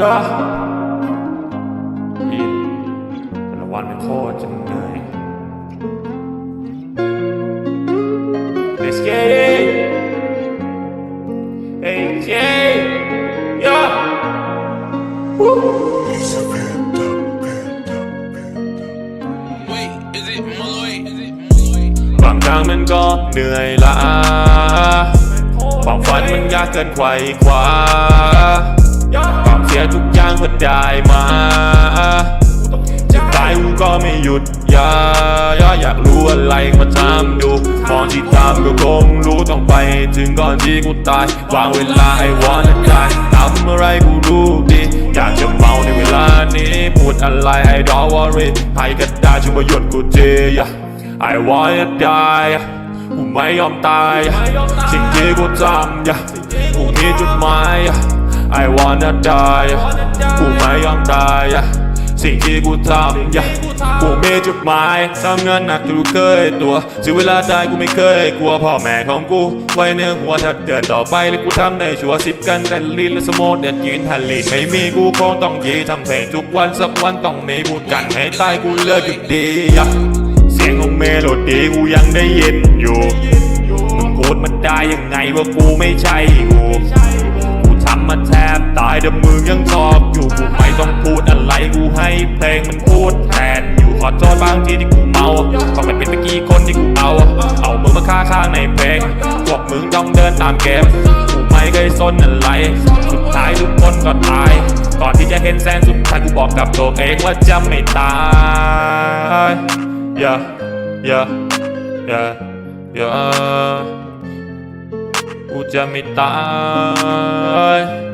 ยาอินแต่ละวันเป็นโคตรจะเหนื่อย Let's get it Hey Jay Yeah Wait, is it Malloy? Is it Malloy? บางครั้งมันก็เหนื่อยล้าความฝันมันยากเกินไขว่คว้าควา กอย่างเพื่อได้มาจะตายกูก็ไม่หยุดยาอยาอยากรู้อะไรมาทำดูมองที่ตามก็คงรู้ต้องไป ถึงก่อนที่กูตายวางเวลาให้วันนั้นได้ทำเมื่อไรกูรู้ดีอยากจะเมาในเวลานี้พูดอะไรให้ดอวอรี่ใครก็ได้ช่วยมาหยุดกูที I wanna die กูไม่ยอมตายสิ่งที่กูทำ yeah กูมีจุดหมาย I wanna die กูไม่ยอมตาย สิ่งที่กูทำกูมีจุดหมายทำงานหนักกูเคยตัวถึงเวลาตายกูไม่เคยกลัวพ่อแม่ของกูไว้ในหัวถ้าเดินต่อไปแล้วกูทำได้ชัวร์สิบกันแต่ลีนและสโมดเด็ดยืนทันลีนไม่มีกูคงต้องยีทำเพลงทุกวันสักวันต้องมีพูดกันให้ตายกูเลิกหยุดดีเสียงของเมโลดี้กูยังได้ยินอยู่มึงพูดมันได้ยังไงว่ากูไม่ใช่กูกูทำมา แทบตายแต่มึงยังชอบอยู่กูไม่ต้องพูดอะไรกูให้เพลงมันพูดแทนอยู่ขอโทษบางทีที่กูเมาก็ไม่เป็นเมื่อกี้คนที่กูเอาเอามึงมาฆ่าข้างในเพลงพวกมึงต้องเดินตามเกมกูไม่เคยสนอะไร สุดท้ายทุกคนก็ตายก่อนที่จะเห็นแสงสุดท้ายกูบอกกับตัวเองว่าจะไม่ตาย yeah yeah yeah yeah กูจะไม่ตาย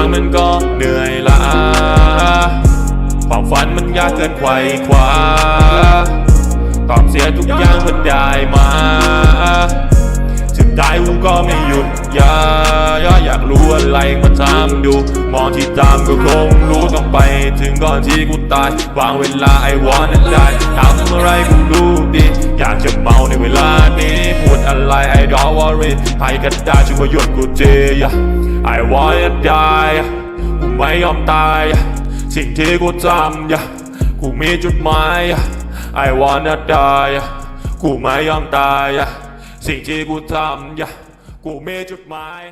างมันก็เหนื่อยล้าความฝันมันยากเกินไขว่คว้าต้องเสียทุกอย่างเพื่อได้มาถึงตายกูก็ไม่หยุดยาอยาอยากรู้อะไรมาทำดู มองที่ตามก็คงรู้ต้องไป ถึงก่อนที่กูตายวางเวลาไอ้วอนนั้นได้ทำเมื่อไรกูรู้ดี อยากจะเมาในเวลานี้พูดอะไรไอ้ดอวอรี่ใครก็ได้ช่วยมาหยุดกูที I wanna die กูไม่ยอมตาย สิ่งที่กูทำ yeah กูมีจุดหมาย I wanna die กูไม่ยอมตาย สิ่งที่กูทำ yeah กูมีจุดหมาย